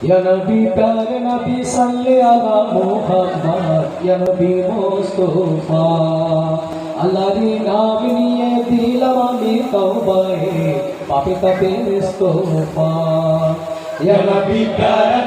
Ya Nabi Pyare Nabi Salli Ala Muhammad Ya Nabi Mustafa আল্লাহরি নাম নিয়ে দিলাম আমি তওবায়ে পাপে তাপে ইস্তফা ইয়া নবী প্যারা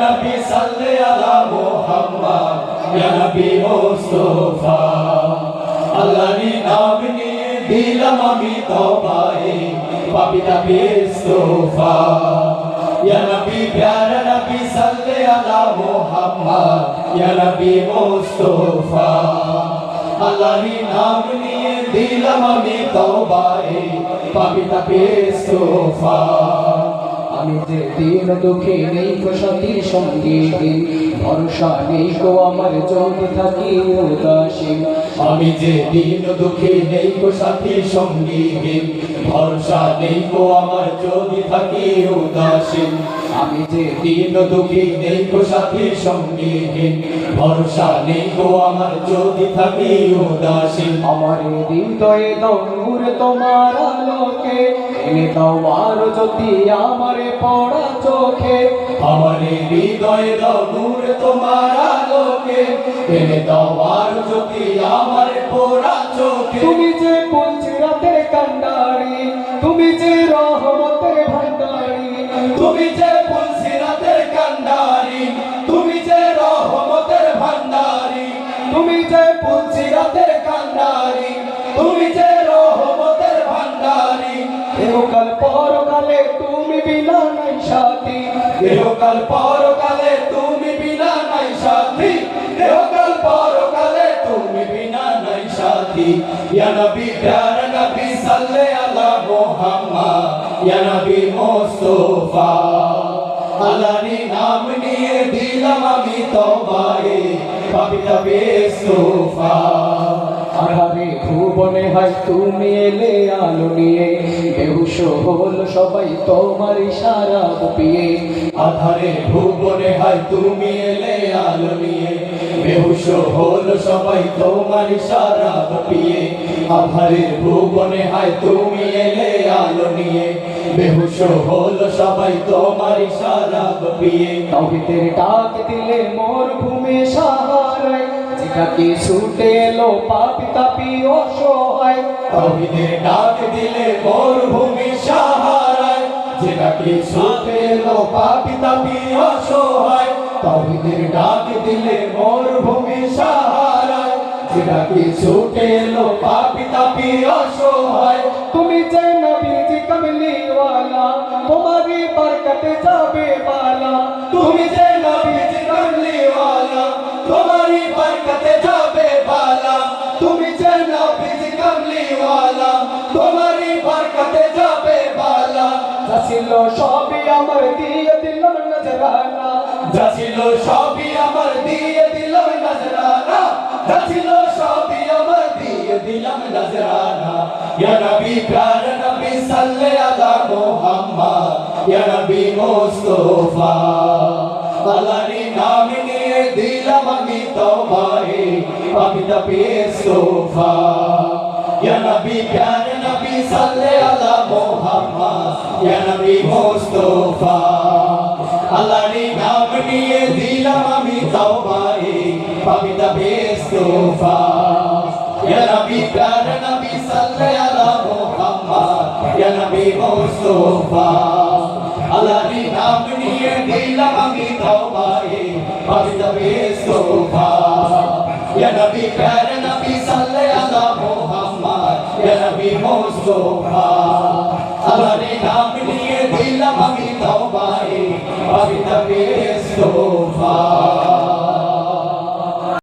ইয়া নবী প্যারা নবী সাল্লে আলা মুহাম্মদ ইয়া নবী মুস্তফা আল্লাহর নাম নিয়ে দিলাম আমি তওবায়ে পাপি তাপি ইস্তফা আমি যে দিন দুঃখে নেই গো সাথী সঙ্গী ভরসা নেই গো আমার যদি থাকি উদাসীন আমি যে দিন দুঃখে নেই গো সাথী সঙ্গী ভরসা নেই গো আমার যদি থাকি উদাসীন। আমি যে দিন দুঃখী নেই গো সাথী সঙ্গী ভরসা নেই গো আমার যদি থাকি উদাসীন। আমার হৃদয়ে দাও নূর তোমার আলোকে এনে আর যদি আমারে পড়া চোখে। আমার হৃদয়ে দাও নূর তোমার আলোকে এনে আর যদি আমার পোড়া চোখে। তুমি যে যে তুমি যে রহমতের ভান্ডারি তুমি বিনা নাই সাথী তুমি বিনা নাই সাথী তুমি বিনা নাই সাথী। ইয়া নবী নবী সাল্লে আলা ইয়া নবী আল্লাহর নাম নিয়ে দিলাম আমি বেস্তফা আধারে ভুবনে হয় তুমি এলে আলো নিয়ে। বেহুশ হল সবাই তোমার ইশারা পিয়ে আধারে ভুবনে হয় তুমি এলে আলো নিয়ে। বেহুশ হল সবাই তোমার সারা পিয়ে আধারে ভুবনে হয় তুমি এলে আলো নিয়ে। বেহুশ হল সবাই তোমার সারা পিয়ে তাওহীদের ডাক দিলে মোর ভূমি সাহারায় যেটাকে ছুটে এলো পাপি তাপি অসহায়? তহিদের ডাক দিলে মরুভূমি সাহারায়। যেটাকে সুখে এলো পাপি তাপি অসহায় তহিদের ডাক দিলে মরুভূমি সাহারায়। যেটাকে সুখে এলো পাপি তাপি অসহায়। তুমি যে নবীজি কমলিওয়ালা তোমারি বরকতে যাবে বালা। তুমি যে যে নবীজি কমলিওয়ালা তোমারি বরকতে যাবে বালা। যা ছিল সবই আমার দিয়ে দিলাম নজরানা। যা ছিল সবই আমার দিয়ে দিলাম নজরানা। দিলাম আমি তওবায়ে পাপিতা পেস্তফা ইয়া নবী প্যার নবী সাল্লে আলা মুহাম্মদ। ইয়া নবী মুস্তাফা। আল্লাহর নাম নিয়ে দিলাম আমি তওবায়ে। পাপিতা বেস্তফা ইয়া নবী প্যার নবী সাল্লে আলা মুহাম্মদ। ইয়া নবী মুস্তাফা। আল্লাহর নাম নিয়ে দিলাম আমি তওবায়ে। পাপিতা বেস্তফা ইয়া নবী প্যার নবী সাল্লে আলা মুহাম্মদ মুস্তাফা নাম নিয়ে দিলাম আমি তওবায়ে তবে বেস্তফা